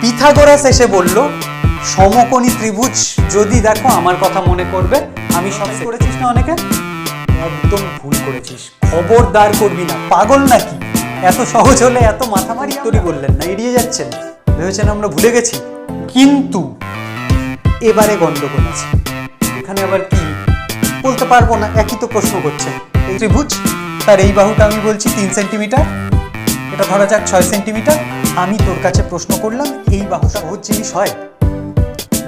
Pythagoras এসে বলল সমকোণী ত্রিভুজ যদি দেখো আমার কথা মনে করবে আমি সব করেছিস না অনেকে? একদম ভুল করেছিস। খবরদার করবি না পাগল নাকি? এত সহজ হলে এত মাথামারি তোরই বললেন না এড়িয়ে যাচ্ছেন। ভেবেছেন আমরা ভুলে গেছি? কিন্তু এবারে গন্ডগোল আছে। এখানে আবার কি? বলতে পারব না একই তো প্রশ্ন করছে। এই ত্রিভুজ তার এই বাহুটা আমি বলছি তিন সেন্টিমিটার এটা ধরা যাক ছয় সেন্টিমিটার। আমি তোর কাছে প্রশ্ন করলাম, এই বাহুটা সহজ জিনিস হয়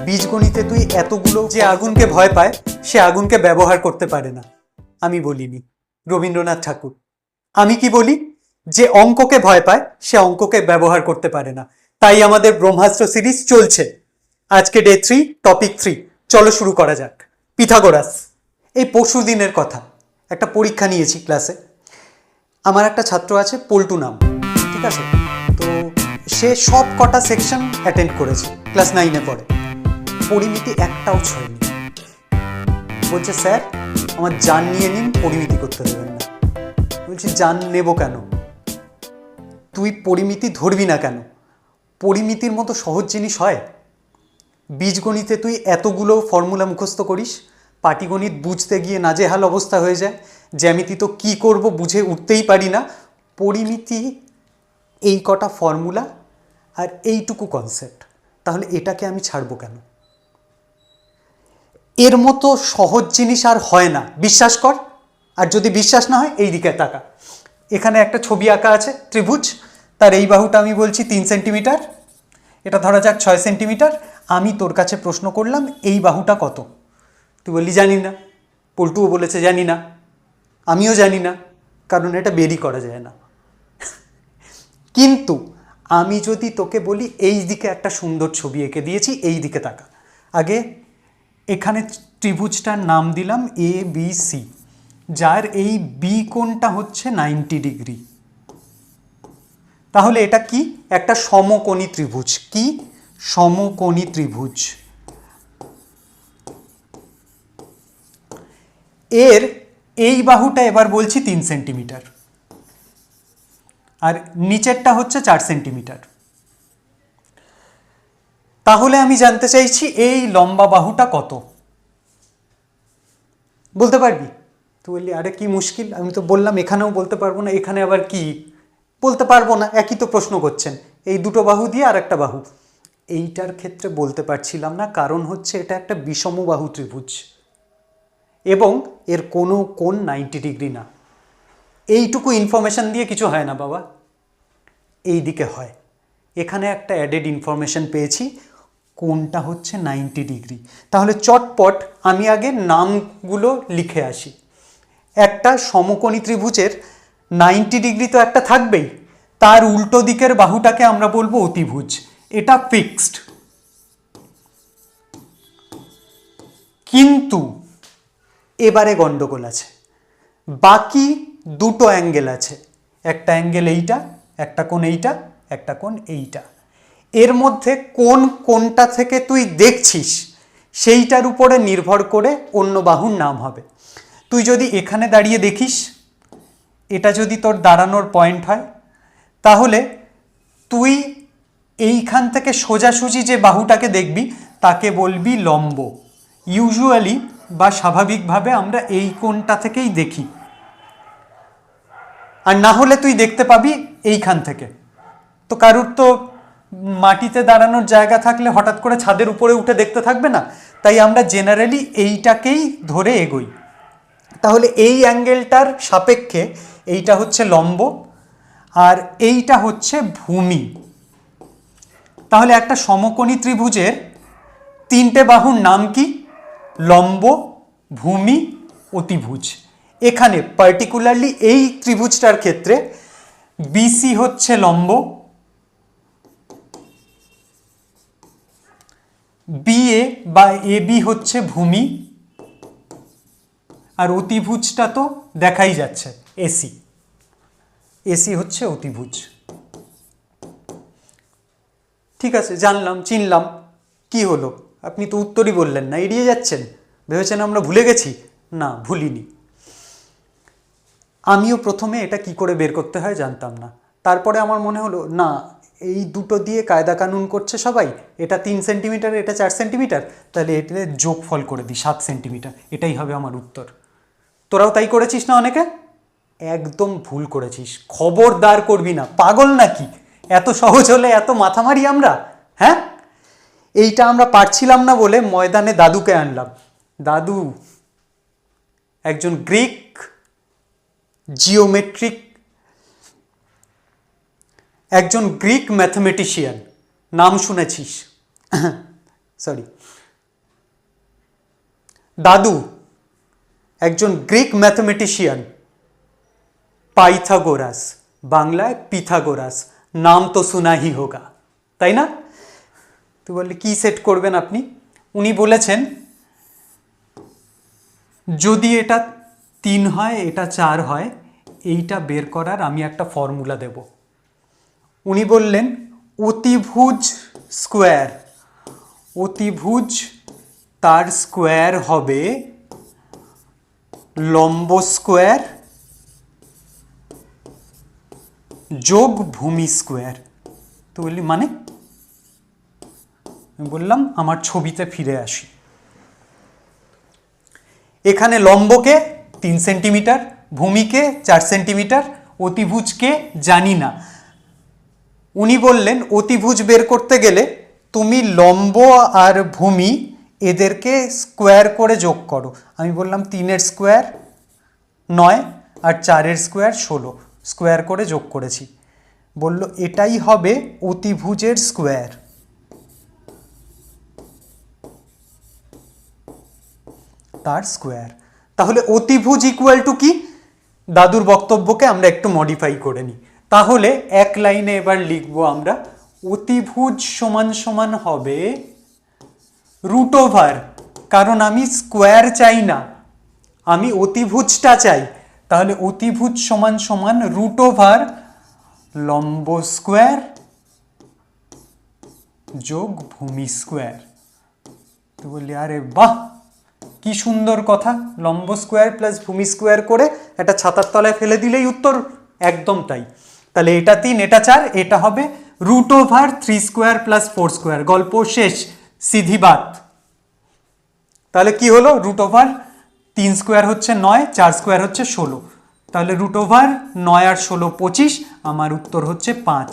বীজগণিতে তুই এতগুলো যে আগুনকে ভয় পায়, সে আগুনকে ব্যবহার করতে পারে না। আমি বলিনি, রবীন্দ্রনাথ ঠাকুর। আমি কি বলি? যে অঙ্ককে ভয় পায়, সে অঙ্ককে ব্যবহার করতে পারে না। তাই আমাদের ব্রহ্মাস্ত্র সিরিজ চলছে। আজকে ডে থ্রি টপিক থ্রি চলো শুরু করা যাক। পিথাগোরাস, এই পরশু দিনের কথা। একটা পরীক্ষা নিয়েছি ক্লাসে আমার একটা ছাত্র আছে, পল্টু নাম। ঠিক আছে? তো সে সব কটা সেকশন অ্যাটেন্ড করেছে ক্লাস নাইনে পড়ে। পরিমিতি একটাও ছয়নি বলছে, স্যার, আমার যান নিয়ে নিন, পরিমিতি করতে দেবেন না। বলছি যান নেব কেন? তুই পরিমিতি ধরবি না কেন? পরিমিতির মতো সহজ জিনিস হয়? বীজগণিতে তুই এতগুলো ফর্মুলা মুখস্থ করিস, পাটিগণিত বুঝতে গিয়ে নাজেহাল অবস্থা হয়ে যায় জ্যামিতি তো কী করব বুঝে উঠতেই পারি না। পরিমিতি এই কটা ফর্মুলা আর এইটুকু কনসেপ্ট তাহলে এটাকে আমি ছাড়বো কেন? এর মতো সহজ জিনিস আর হয় না। বিশ্বাস কর। আর যদি বিশ্বাস না হয়, এই দিকে তাকা। এখানে একটা ছবি আঁকা আছে, ত্রিভুজ। তার এই বাহুটা আমি বলছি তিন সেন্টিমিটার এটা ধরা যাক ছয় সেন্টিমিটার আমি তোর কাছে প্রশ্ন করলাম, এই বাহুটা কত? তুই বললি, জানি না। পল্টুও বলেছে, জানি না। আমিও জানি না। কারণ এটা বেরি করা যায় না। কিন্তু আমি যদি তোকে বলি, এই দিকে একটা সুন্দর ছবি এঁকে দিয়েছি, এই দিকে তাকা। আগে এখানে ত্রিভুজটার নাম দিলাম এ বি সি যার এই বি কোণটা হচ্ছে নাইনটি ডিগ্রি তাহলে এটা কি? একটা সমকোণী ত্রিভুজ। কি? সমকোণী ত্রিভুজ। এর এই বাহুটা এবার বলছি তিন সেন্টিমিটার। আর নিচেরটা হচ্ছে চার সেন্টিমিটার। তাহলে আমি জানতে চাইছি এই লম্বা বাহুটা কত? বলতে পারবি? তো বললি, আরে, কি মুশকিল। আমি তো বললাম, এখানেও বলতে পারব না, এখানে আবার কি? বলতে পারব না, একই তো প্রশ্ন করছেন। এই দুটো বাহু দিয়ে আর একটা বাহু। এইটার ক্ষেত্রে বলতে পারছিলাম না, কারণ হচ্ছে এটা একটা বিষমবাহু ত্রিভুজ। এবং এর কোনো কোণ নাইনটি ডিগ্রি না। এইটুকু ইনফরমেশন দিয়ে কিছু হয় না বাবা। এই দিকে হয়। এখানে একটা অ্যাডেড ইনফরমেশন পেয়েছি। কোনটা হচ্ছে নাইনটি ডিগ্রি তাহলে চটপট আমি আগে নামগুলো লিখে আসি। একটা সমকোণী ত্রিভুজের নাইনটি ডিগ্রি তো একটা থাকবেই। তার উল্টো দিকের বাহুটাকে আমরা বলব অতিভুজ। এটা ফিক্সড কিন্তু এবারে গন্ডগোল আছে। বাকি দুটো অ্যাঙ্গেল আছে। একটা অ্যাঙ্গেল এইটা, একটা কোণ এইটা, একটা কোণ এইটা। এর মধ্যে কোন কোনটা থেকে তুই দেখছিস, সেইটার উপরে নির্ভর করে অন্য বাহুর নাম হবে। তুই যদি এখানে দাঁড়িয়ে দেখিস, এটা যদি তোর দাঁড়ানোর পয়েন্ট হয়, তাহলে তুই এইখান থেকে সোজাসুজি যে বাহুটাকে দেখবি, তাকে বলবি লম্ব। ইউজুয়ালি বা স্বাভাবিকভাবে আমরা এই কোণটা থেকেই দেখি। আর না হলে তুই দেখতে পাবি এইখান থেকে। তো কারুর তো মাটিতে দাঁড়ানোর জায়গা থাকলে হঠাৎ করে ছাদের উপরে উঠে দেখতে থাকবে না? তাই আমরা জেনারেলি এইটাকেই ধরে এগোই। তাহলে এই অ্যাঙ্গেলটার সাপেক্ষে এইটা হচ্ছে লম্ব আর এইটা হচ্ছে ভূমি। তাহলে একটা সমকোণী ত্রিভুজের তিনটে বাহুর নাম কি? লম্ব, ভূমি, অতিভুজ। এখানে পার্টিকুলারলি এই ত্রিভুজটার ক্ষেত্রে বিসি হচ্ছে লম্ব বিএ বা এ হচ্ছে ভূমি, আর অতিভুজটা তো দেখাই যাচ্ছে এসি এসি হচ্ছে অতিভুজ। ঠিক আছে, জানলাম, চিনলাম, কি হলো? আপনি তো উত্তরই বললেন না, এড়িয়ে যাচ্ছেন। ভেবেছেন আমরা ভুলে গেছি? না, ভুলিনি। আমিও প্রথমে এটা কি করে বের করতে হয় জানতাম না। তারপরে আমার মনে হলো, না, এই দুটো দিয়ে কায়দা কানুন করছে সবাই, এটা তিন সেন্টিমিটার, এটা চার সেন্টিমিটার, তাহলে এটা যোগফল করে দিই, সাত সেন্টিমিটার। এটাই হবে আমার উত্তর। তোরাও তাই করেছিস না অনেকে? একদম ভুল করেছিস। খবরদার করবি না। পাগল নাকি? এত সহজ হলে এত মাথা মারি আমরা হ্যাঁ? এইটা আমরা পারছিলাম না বলে ময়দানে দাদুকে আনলাম। দাদু, একজন গ্রিক জিওমেট্রিক একজন গ্রিক ম্যাথমেটিশিয়ান নাম শুনেছিস? সরি দাদু, একজন গ্রিক ম্যাথমেটিশিয়ান পাইথাগোরাস, বাংলায় পিথাগোরাস, নাম তো সুনাহি হোগা, তাই না? তুই বললি, কি সেট করবেন আপনি? উনি বলেছেন, যদি এটা তিন হয়, এটা চার হয়, এইটা বের করার আমি একটা ফর্মুলা দেব। উনি বললেন, অতিভুজ স্কোয়ার অতিভুজ তার স্কোয়ার হবে লম্ব স্কোয়ার যোগ ভূমি স্কোয়ার তো বললি মানে? বললাম, আমার ছবিতে ফিরে আসি। এখানে লম্বকে তিন সেন্টিমিটার, ভূমিকে চার সেন্টিমিটার, অতিভুজকে জানি না। উনি বললেন, অতিভুজ বের করতে গেলে তুমি লম্ব আর ভূমি এদেরকে স্কোয়ার করে যোগ করো। আমি বললাম, তিনের স্কোয়ার নয় আর চারের স্কোয়ার ষোলো, স্কোয়ার করে যোগ করেছি। বলল, এটাই হবে অতিভুজের স্কোয়ার। তার স্কোয়ার। তাহলে অতিভুজ ইকুয়াল টু কি? দাদুর বক্তব্যকে আমরা একটু মডিফাই করে নিই। তাহলে এক লাইনে এবার লিখব আমরা, অতিভুজ সমান সমান হবে রুট ওভার কারণ আমি স্কোয়ার চাই না, আমি অতিভুজটা চাই। তাহলে অতিভুজ সমান সমান রুট ওভার লম্ব স্কোয়ার যোগ ভূমি স্কোয়ার তো বললি, আরে বাহ! কি সুন্দর কথা, লম্ব স্কোয়ার প্লাস ভূমি স্কোয়ার করে একটা ছাতার তলায় ফেলে দিলেই উত্তর একদম তাই। তাহলে এটা তিন, এটা চার, এটা হবে root over three square plus four square গল্প শেষ, সিধি বাত তাহলে কি হলো? রুট ওভার তিন স্কোয়ার হচ্ছে নয়, চার স্কোয়ার হচ্ছে ষোলো। তাহলে রুট ওভার নয় আর ষোলো পঁচিশ, আমার উত্তর হচ্ছে পাঁচ।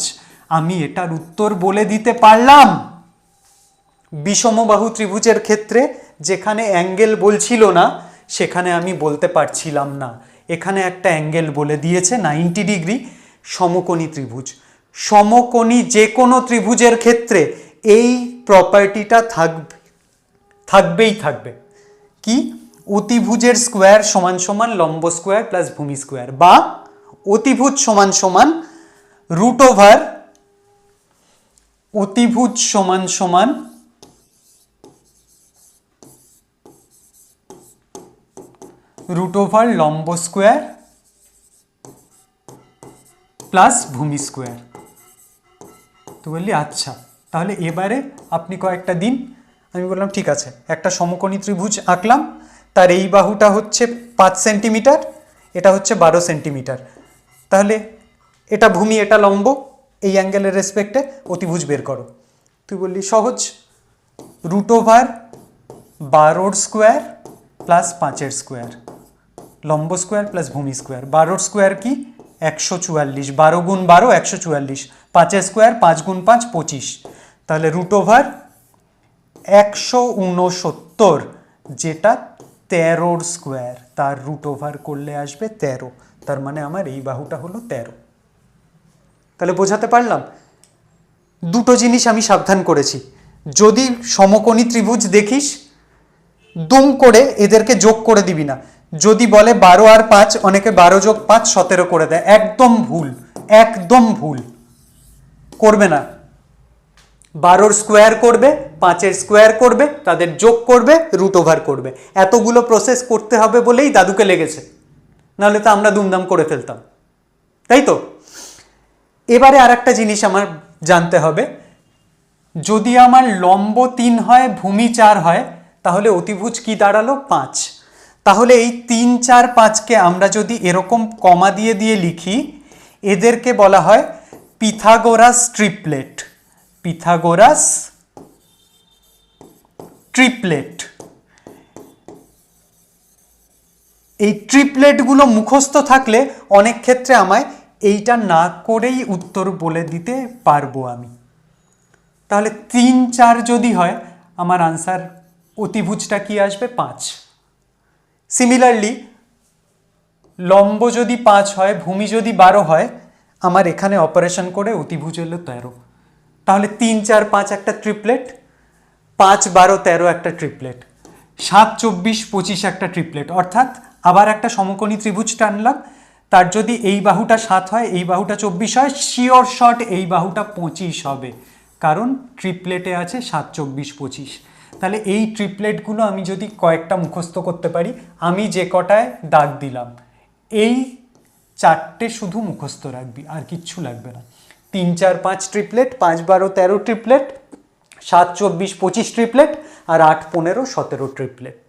আমি এটার উত্তর বলে দিতে পারলাম। বিষমবাহু ত্রিভুজের ক্ষেত্রে যেখানে অ্যাঙ্গেল বলছিল না, সেখানে আমি বলতে পারছিলাম না। এখানে একটা অ্যাঙ্গেল বলে দিয়েছে, নাইনটি ডিগ্রি সমকোণী ত্রিভুজ। সমকোণী যে কোনো ত্রিভুজের ক্ষেত্রে এই প্রপার্টিটা থাকবে থাকবেই থাকবে। কি? অতিভুজের স্কোয়ার সমান সমান লম্ব স্কোয়ার প্লাস ভূমি স্কোয়ার বা অতিভুজ সমান সমান রুট ওভার অতিভুজ সমান সমান রুট ওভার লম্ব স্কোয়ার প্লাস ভূমি স্কোয়ার তো বললি আচ্ছা তাহলে এবারে আপনি কয়েকটা দিন, আমি বললাম, ঠিক আছে, একটা সমকোণী ত্রিভুজ আঁকলাম, তার এই বাহুটা হচ্ছে পাঁচ সেন্টিমিটার এটা হচ্ছে বারো সেন্টিমিটার তাহলে এটা ভূমি, এটা লম্ব, এই অ্যাঙ্গেলের রেসপেক্টে অতিভুজ বের করো। তুই বললি, সহজ রুট ওভার বারোর স্কোয়ার প্লাস পাঁচের স্কোয়ার লম্ব স্কোয়ার প্লাস ভূমি স্কোয়ার। বারোর স্কোয়ার কি? একশো চুয়াল্লিশ। বারো গুণ বারো, একশো চুয়াল্লিশ। পাঁচের স্কোয়ার, পাঁচ গুণ পাঁচ, পঁচিশ। তাহলে রুট ওভার একশো উনসত্তর, যেটা তেরোর স্কোয়ার। তার রুট ওভার করলে আসবে তেরো। তার মানে আমার এই বাহুটা হলো তেরো। তাহলে বোঝাতে পারলাম? দুটো জিনিস আমি সাবধান করেছি। যদি সমকোণী ত্রিভুজ দেখিস, দুম করে এদেরকে যোগ করে দিবি না। যদি বলে বারো আর পাঁচ, অনেকে বারো যোগ পাঁচ সতেরো করে দেয়। একদম ভুল একদম ভুল। করবে না। বারোর স্কোয়ার করবে, পাঁচের স্কোয়ার করবে, তাদের যোগ করবে রুট ওভার করবে। এতগুলো প্রসেস করতে হবে বলেই দাদুকে লেগেছে। নাহলে তো আমরা দুমদাম করে ফেলতাম। তাই তো? এবারে আর একটা জিনিস আমার জানতে হবে। যদি আমার লম্ব তিন হয়, ভূমি চার হয়, তাহলে অতিভুজ কি দাঁড়াল? পাঁচ। তাহলে এই তিন, চার, পাঁচকে আমরা যদি এরকম কমা দিয়ে দিয়ে লিখি, এদেরকে বলা হয় পিথাগোরাস ট্রিপলেট। Pythagoras triplet. এই ট্রিপলেটগুলো মুখস্থ থাকলে অনেক ক্ষেত্রে আমায় এইটা না করেই উত্তর বলে দিতে পারব আমি। তাহলে তিন, চার যদি হয়, আমার আনসার অতিভুজটা কি আসবে? পাঁচ। সিমিলারলি লম্ব যদি পাঁচ হয়, ভূমি যদি বারো হয়, আমার এখানে অপারেশন করে অতিভুজ হলো তেরো। তাহলে তিন, চার, পাঁচ একটা ট্রিপলেট পাঁচ, বারো, তেরো একটা ট্রিপলেট সাত, চব্বিশ, পঁচিশ একটা ট্রিপলেট অর্থাৎ আবার একটা সমকোণী ত্রিভুজ টানলাম, তার যদি এই বাহুটা সাত হয়, এই বাহুটা চব্বিশ হয় শিওর শট এই বাহুটা পঁচিশ হবে। কারণ ট্রিপলেটে আছে সাত, চব্বিশ, পঁচিশ। তাহলে এই ট্রিপলেটগুলো আমি যদি কয়েকটা মুখস্থ করতে পারি, আমি যে কটায় দাগ দিলাম, এই চারটে শুধু মুখস্থ রাখবি, আর কিচ্ছু লাগবে না। তিন, চার, পাঁচ ট্রিপলেট, পাঁচ, বারো, তেরো ট্রিপলেট, সাত, চব্বিশ, পঁচিশ ট্রিপলেট, আর আট, পনেরো, সতেরো ট্রিপলেট।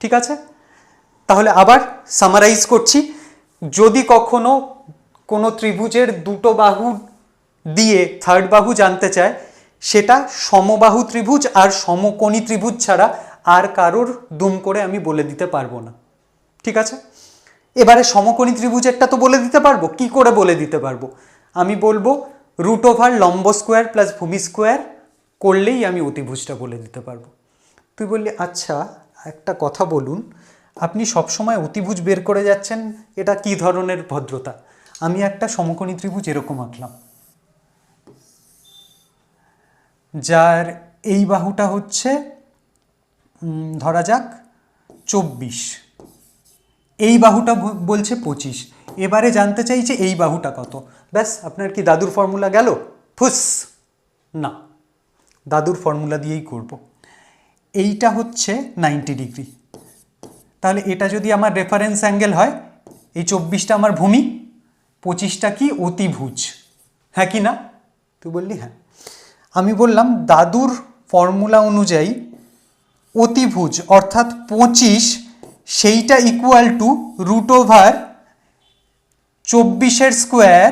ঠিক আছে? তাহলে আবার সামারাইজ করছি। যদি কখনো কোনো ত্রিভুজের দুটো বাহু দিয়ে থার্ড বাহু জানতে চায় সেটা সমবাহু ত্রিভুজ আর সমকোণী ত্রিভুজ ছাড়া আর কারোর দুম করে আমি বলে দিতে পারব না। ঠিক আছে? এবারে সমকোণী ত্রিভুজেরটা তো বলে দিতে পারব, কি করে বলে দিতে পারব? আমি বলব রুট ওভার লম্ব স্কোয়ার প্লাস ভূমি স্কোয়ার করলেই আমি অতিভুজটা বলে দিতে পারব। তুই বললি আচ্ছা একটা কথা বলুন, আপনি সবসময় অতিভুজ বের করে যাচ্ছেন, এটা কি ধরনের ভদ্রতা? আমি একটা সমকোণী ত্রিভুজ এরকম আঁকলাম। যার এই বাহুটা হচ্ছে ধরা যাক, চব্বিশ। এই বাহুটা বলছে পঁচিশ। এবারে জানতে চাইছে এই বাহুটা কত। ব্যাস, আপনার কি দাদুর ফর্মুলা গেল? ফুস! না, দাদুর ফর্মুলা দিয়েই করব। এইটা হচ্ছে নাইনটি ডিগ্রি। তাহলে এটা যদি আমার রেফারেন্স অ্যাঙ্গেল হয়, এই চব্বিশটা আমার ভূমি, পঁচিশটা কি অতিভুজ। হ্যাঁ কি না? তুই বললি হ্যাঁ। আমি বললাম দাদুর ফর্মুলা অনুযায়ী অতিভুজ, অর্থাৎ পঁচিশ, সেইটা ইকুয়াল টু রুট ওভার চব্বিশের স্কোয়ার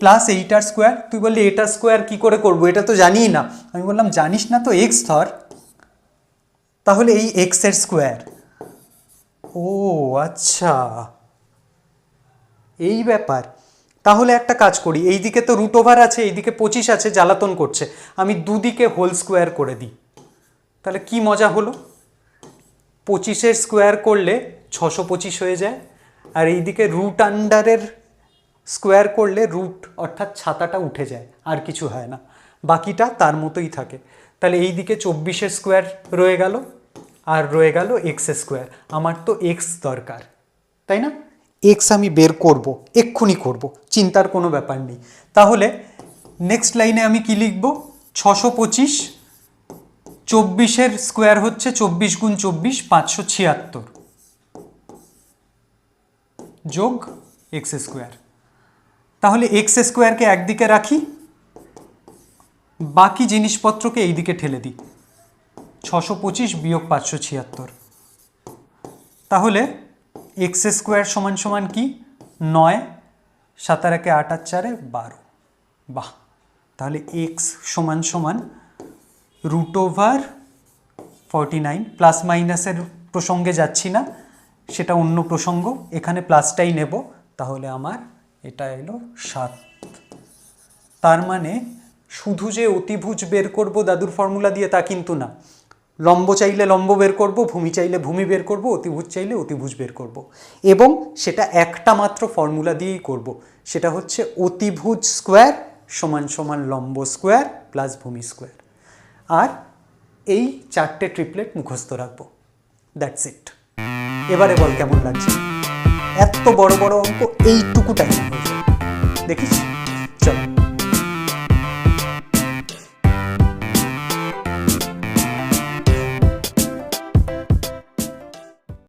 প্লাস এইটার স্কোয়ার তুই বললি এটার স্কোয়ার কি করে করব? এটা তো জানিই না। আমি বললাম, জানিস না তো এক্স ধর। তাহলে এই এক্সের স্কোয়ার ও আচ্ছা। এই ব্যাপার। তাহলে একটা কাজ করি, এইদিকে তো রুট ওভার আছে, এইদিকে পঁচিশ আছে, জ্বালাতন করছে, আমি দুদিকে হোল স্কোয়ার করে দিই। তাহলে কি মজা হলো? পঁচিশের স্কোয়ার করলে ছশো পঁচিশ হয়ে যায়, আর এইদিকে রুট আন্ডারের স্কোয়ার করলে রুট অর্থাৎ ছাতাটা উঠে যায়, আর কিছু হয় না, বাকিটা তার মতোই থাকে। তাহলে এই দিকে চব্বিশের স্কোয়ার রয়ে গেল, আর রয়ে গেল এক্স স্কোয়ার আমার তো এক্স দরকার, তাই না? এক্স আমি বের করব, এক্ষুনি করব, চিন্তার কোনো ব্যাপার নেই। তাহলে নেক্সট লাইনে আমি কি লিখব? ছশো পঁচিশ, চব্বিশের স্কোয়ার হচ্ছে চব্বিশ গুণ চব্বিশ, পাঁচশো ছিয়াত্তর। যোগ এক্স স্কোয়ার তাহলে এক্স স্কোয়ারকে একদিকে রাখি, বাকি জিনিসপত্রকে এই দিকে ঠেলে দিই। ছশো পঁচিশ বিয়োগ পাঁচশো ছিয়াত্তর। তাহলে এক্স স্কোয়ার সমান সমান কি? নয় সাতার একে আট আর চারে বারো। বাহ! তাহলে এক্স সমান সমান root over forty nine plus মাইনাসের প্রসঙ্গে যাচ্ছি না, সেটা অন্য প্রসঙ্গ। এখানে প্লাসটাই নেব, তাহলে আমার এটা এলো সাত। তার মানে শুধু যে অতিভুজ বের করব দাদুর ফর্মুলা দিয়ে তা কিন্তু না। লম্ব চাইলে লম্ব বের করব, ভূমি চাইলে ভূমি বের করব, অতিভুজ চাইলে অতিভুজ বের করব। এবং সেটা একটা মাত্র ফর্মুলা দিয়েই করব। সেটা হচ্ছে অতিভুজ স্কোয়ার সমান সমান লম্ব স্কোয়ার প্লাস ভূমি স্কোয়ার। আর এই চারটে ট্রিপলেট মুখস্থ রাখব। That's it. এবারে বল কেমন লাগছে? এত বড় বড় অঙ্ক, এইটুকু টাইম দেখিস?